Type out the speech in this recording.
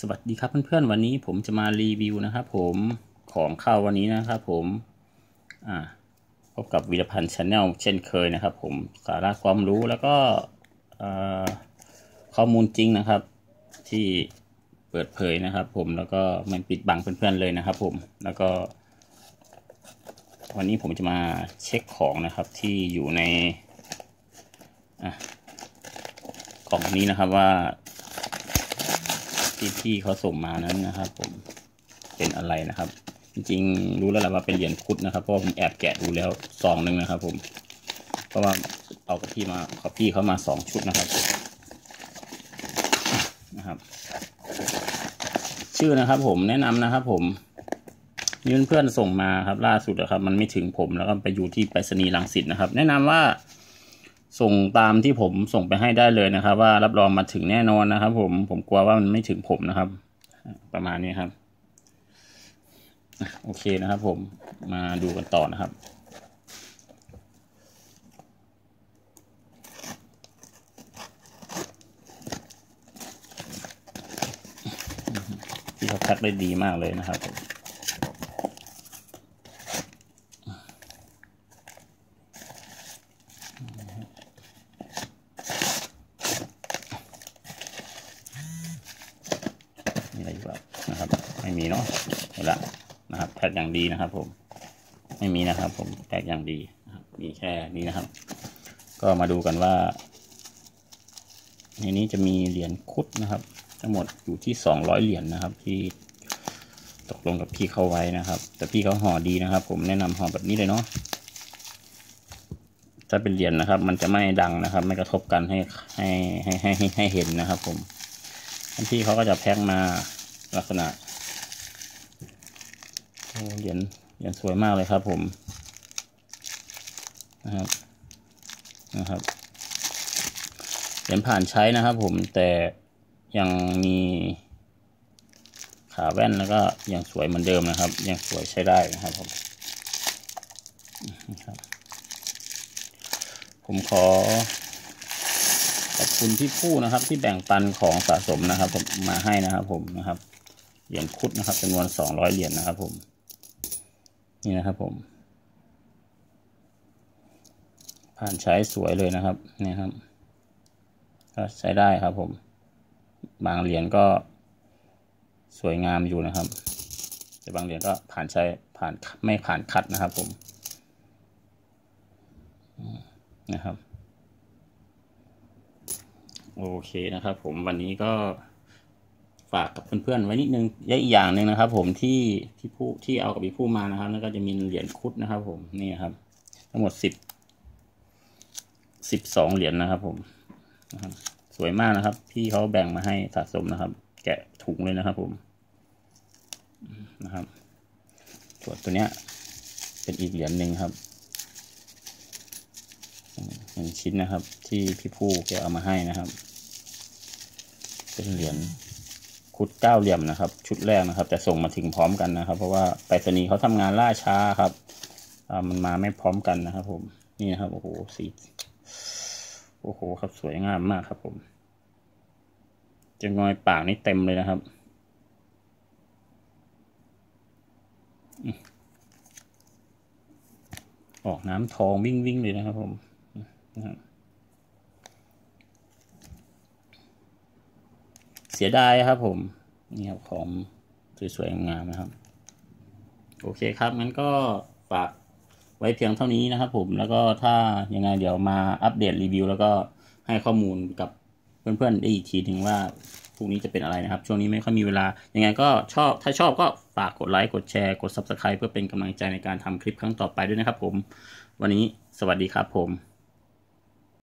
สวัสดีครับเพื่อนๆวันนี้ผมจะมารีวิวนะครับผมของเข้าวันนี้นะครับผมอ่าพบกับวิรพันธ์ชาแนลเช่นเคยนะครับ ผมสาระความรู้แล้วก็ข้อมูลจริงนะครับ ที่เปิดเผยนะครับ ผมแล้วก็ไม่ปิดบังเพื่อนๆเลยนะครับ ผมแล้วก็ วันนี้ผมจะมาเช็คของนะครับที่อยู่ในกล่องนี้นะครับว่า ที่พี่เขาส่งมานั้นนะครับ ผมเป็นอะไรนะครับ จริงๆรู้แล้วแหละว่าเป็นเหรียญคุดนะครับเพราะผมแอบแกะดูแล้วซองหนึ่งนะครับ ผมเพราะว่าเอากับพี่มาขอพี่เขามาสองชุดนะครับนะครับ ชื่อนะครับ ผมแนะนำนะครับ ผมนี่เพื่อนส่งมาครับ ล่าสุดนะครับ มันไม่ถึงผมแล้วก็ไปอยู่ที่ไปรษณีย์ลังสิตนะครับ แนะนำว่า ส่งตามที่ผมส่งไปให้ได้เลยนะครับ ว่ารับรองมาถึงแน่นอนนะครับ ผมผมกลัวว่ามันไม่ถึงผมนะครับ ประมาณนี้ครับโอเคนะครับ ผมมาดูกันต่อนะครับที่เขาแพ็คได้ดีมากเลยนะครับ อะไรอยู่บ้านะครับ ไม่มีเนาะเห็นละนะครับแพ็คอย่างดีนะครับ ผม ไม่มีนะครับ ผมแพ็คอย่างดีนะครับมีแค่นี้นะครับ ก็มาดูกันว่า ในนี้จะมีเหรียญคุดนะครับ ทั้งหมดอยู่ที่สองร้อยเหรียญนนะครับ ที่ตกลงกับพี่เขาไว้นะครับ แต่พี่เขาห่อดีนะครับ ผมแนะนำห่อแบบนี้เลยเนาะถ้าเป็นเหรียญนะครับ มันจะไม่ดังนะครับ ไม่กระทบกันให้ให้ให้ให้ให้เห็นนะครับ ผม พี่เขาก็จะแพ็คมาลักษณะโอ้เหรียญเหรียญสวยมากเลยครับผมนะครับนะครับเหรียญผ่านใช้นะครับผมแต่ยังมีขาแว่นแล้วก็ยังสวยเหมือนเดิมนะครับ ยังสวยใช้ได้นะครับผมครับผมขอ อบคุณพี่ผู้นะครับ ที่แบ่งปันของสะสมนะครับ ผมมาให้นะครับ ผมนะครับเหรียญคุดนะครับจำนวนสองร้อยเหรียญนะครับ ผม นี่นะครับ ผม ผ่านใช้สวยเลยนะครับนี่ครับ ก็ใช้ได้ครับ ผม บางเหรียญก็สวยงามอยู่นะครับ แต่บางเหรียญก็ผ่านใช้ผ่านไม่ผ่านคัดนะครับ ผมนะครับ โอเคนะครับ ผมวันนี้ก็ฝากกับเพื่อนๆไว้นิดนึงและอีกอย่างหนึ่งนะครับ ผมที่ที่ผู้ที่เอากับพี่ผู้มานะครับ แล้วก็จะมีเหรียญคุดนะครับ ผมนี่ครับ ทั้งหมดสิบสิบสองเหรียญนะครับ ผมนะครับสวยมากนะครับ พี่เขาแบ่งมาให้สะสมนะครับ แกะถุงเลยนะครับ ผมนะครับส่วนตัวเนี้ย เป็นอีกเหรียญหนึ่งครับ หนึ่งชิ้นนะครับ ที่พี่ผู้แกเอามาให้นะครับ เป็นเหรียญคุดเก้าเหลี่ยมนะครับ ชุดแรกนะครับ แต่ส่งมาถึงพร้อมกันนะครับ เพราะว่าไปรษณีย์เขาทำงานล่าช้าครับมันมาไม่พร้อมกันนะครับ ผมนี่นะครับโอ้โหสีโอ้โหครับสวยงามมากครับ ผมจะงอยปากนี่เต็มเลยนะครับออกน้ำทองวิ่งวิ่งเลยนะครับผม นะครับเสียดายครับผม นี่ครับของสวยๆงามนะครับ โอเคครับงั้นก็ฝากไว้เพียงเท่านี้นะครับผมแล้วก็ถ้ายังไงเดี๋ยวมาอัปเดตรีวิว แล้วก็ให้ข้อมูลกับเพื่อนๆได้อีกทีถึงว่าพรุ่งนี้จะเป็นอะไรนะครับ ช่วงนี้ไม่ค่อยมีเวลา ยังไงก็ชอบถ้าชอบก็ฝากกดไลค์กดแชร์กด Subscribe เพื่อเป็นกำลังใจในการทำคลิปครั้งต่อไปด้วยนะครับผม วันนี้สวัสดีครับผม